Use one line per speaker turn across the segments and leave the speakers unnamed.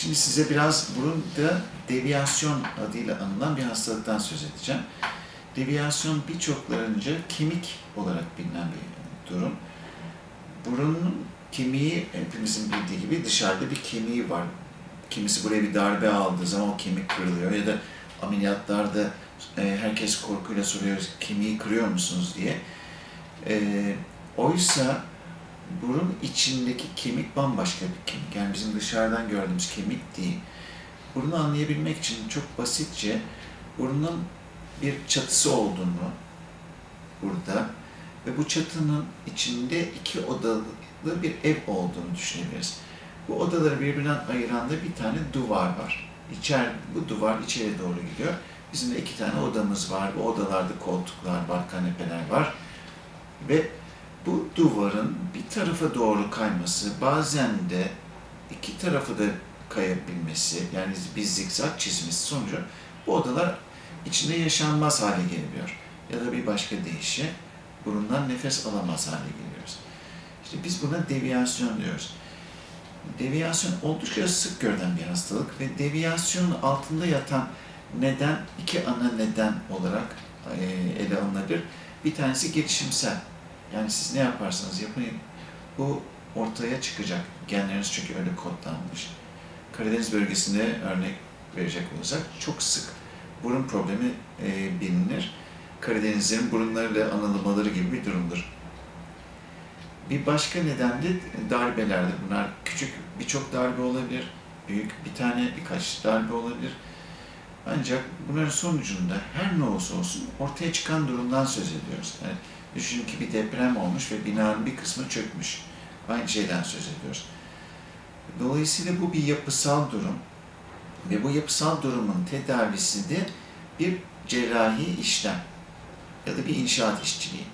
Şimdi size biraz burunda deviyasyon adıyla anılan bir hastalıktan söz edeceğim. Deviyasyon birçoklarınca kemik olarak bilinen bir durum. Burunun kemiği hepimizin bildiği gibi dışarıda bir kemiği var. Kimisi buraya bir darbe aldığı zaman o kemik kırılıyor ya da ameliyatlarda e, herkes korkuyla soruyor kemiği kırıyor musunuz diye. E, oysa burun içindeki kemik bambaşka bir kemik. Yani bizim dışarıdan gördüğümüz kemik değil. Burunu anlayabilmek için çok basitçe burunun bir çatısı olduğunu burada ve bu çatının içinde iki odalı bir ev olduğunu düşünebiliriz. Bu odaları birbirinden ayıran da bir tane duvar var. İçer, bu duvar içeri doğru gidiyor. Bizim de iki tane odamız var. Bu odalarda koltuklar var, kanepeler var. Ve bu duvarın bir tarafa doğru kayması, bazen de iki tarafı da kayabilmesi, yani bir zikzak çizmesi sonucu bu odalar içinde yaşanmaz hale geliyor. Ya da bir başka deyişi, burundan nefes alamaz hale geliyoruz. İşte biz buna deviyasyon diyoruz. Deviyasyon oldukça sık görülen bir hastalık ve deviyasyonun altında yatan neden, iki ana neden olarak e, ele alınabilir. Bir tanesi gelişimsel. Yani siz ne yaparsanız yapın, bu ortaya çıkacak. Genleriniz çünkü öyle kodlanmış. Karadeniz bölgesinde örnek verecek olursak çok sık burun problemi e, bilinir. Karadenizlerin burunlarıyla anılmaları gibi bir durumdur. Bir başka neden de darbelerdir. Bunlar küçük birçok darbe olabilir, büyük bir tane birkaç darbe olabilir. Ancak bunların sonucunda her ne olursa olsun ortaya çıkan durumdan söz ediyoruz. Yani düşünün ki bir deprem olmuş ve binanın bir kısmı çökmüş. Aynı şeyden söz ediyoruz. Dolayısıyla bu bir yapısal durum ve bu yapısal durumun tedavisi de bir cerrahi işlem ya da bir inşaat işçiliği.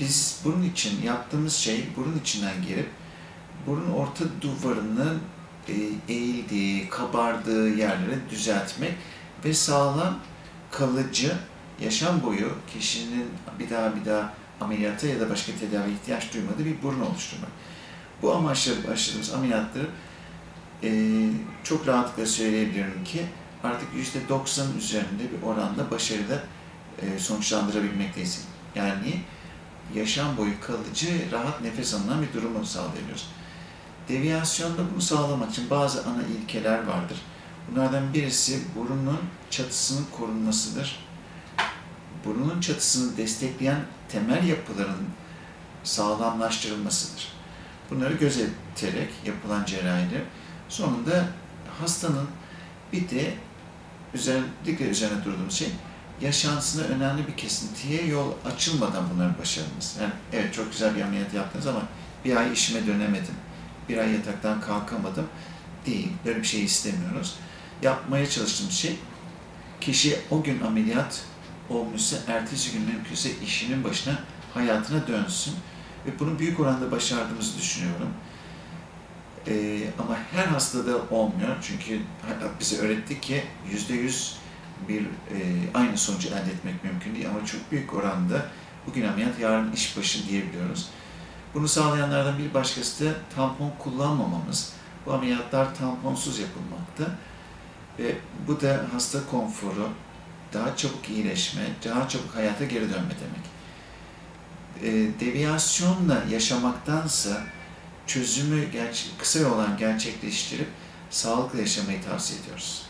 Biz bunun için yaptığımız şey burun içinden girip burun orta duvarının eğildiği, kabardığı yerleri düzeltmek ve sağlam, kalıcı, yaşam boyu kişinin bir daha bir daha ameliyata ya da başka tedavi ihtiyaç duymadığı bir burun oluşturmak. Bu amaçla başladığımız ameliyatları e, çok rahatlıkla söyleyebilirim ki artık %90 üzerinde bir oranda başarılı e, sonuçlandırabilmekteyiz. Yani yaşam boyu kalıcı, rahat nefes alınan bir durumu sağlıyoruz. Deviyasyonda bunu sağlamak için bazı ana ilkeler vardır. Bunlardan birisi burunun çatısının korunmasıdır. Burunun çatısını destekleyen temel yapıların sağlamlaştırılmasıdır. Bunları gözeterek yapılan cerrahiler sonunda hastanın bir de özellikle üzerine durduğumuz şey yaşantısına önemli bir kesintiye yol açılmadan bunları başarmamız. Yani evet çok güzel bir ameliyat yaptınız ama bir ay işime dönemedim, bir ay yataktan kalkamadım değil. Böyle bir şey istemiyoruz. Yapmaya çalıştığımız şey kişi o gün ameliyat olmuşsa ertesi gün mümkünse işinin başına, hayatına dönsün. Ve bunu büyük oranda başardığımızı düşünüyorum. Ee, ama her hastada olmuyor. Çünkü bize öğretti ki yüzde yüz bir e, aynı sonucu elde etmek mümkün değil ama çok büyük oranda bugün ameliyat, yarın iş başı diyebiliyoruz. Bunu sağlayanlardan bir başkası da tampon kullanmamamız. Bu ameliyatlar tamponsuz yapılmakta ve bu da hasta konforu, daha çabuk iyileşme, daha çabuk hayata geri dönme demek. E, deviyasyonla yaşamaktansa çözümü gerçek, kısa yoldan gerçekleştirip sağlıklı yaşamayı tavsiye ediyoruz.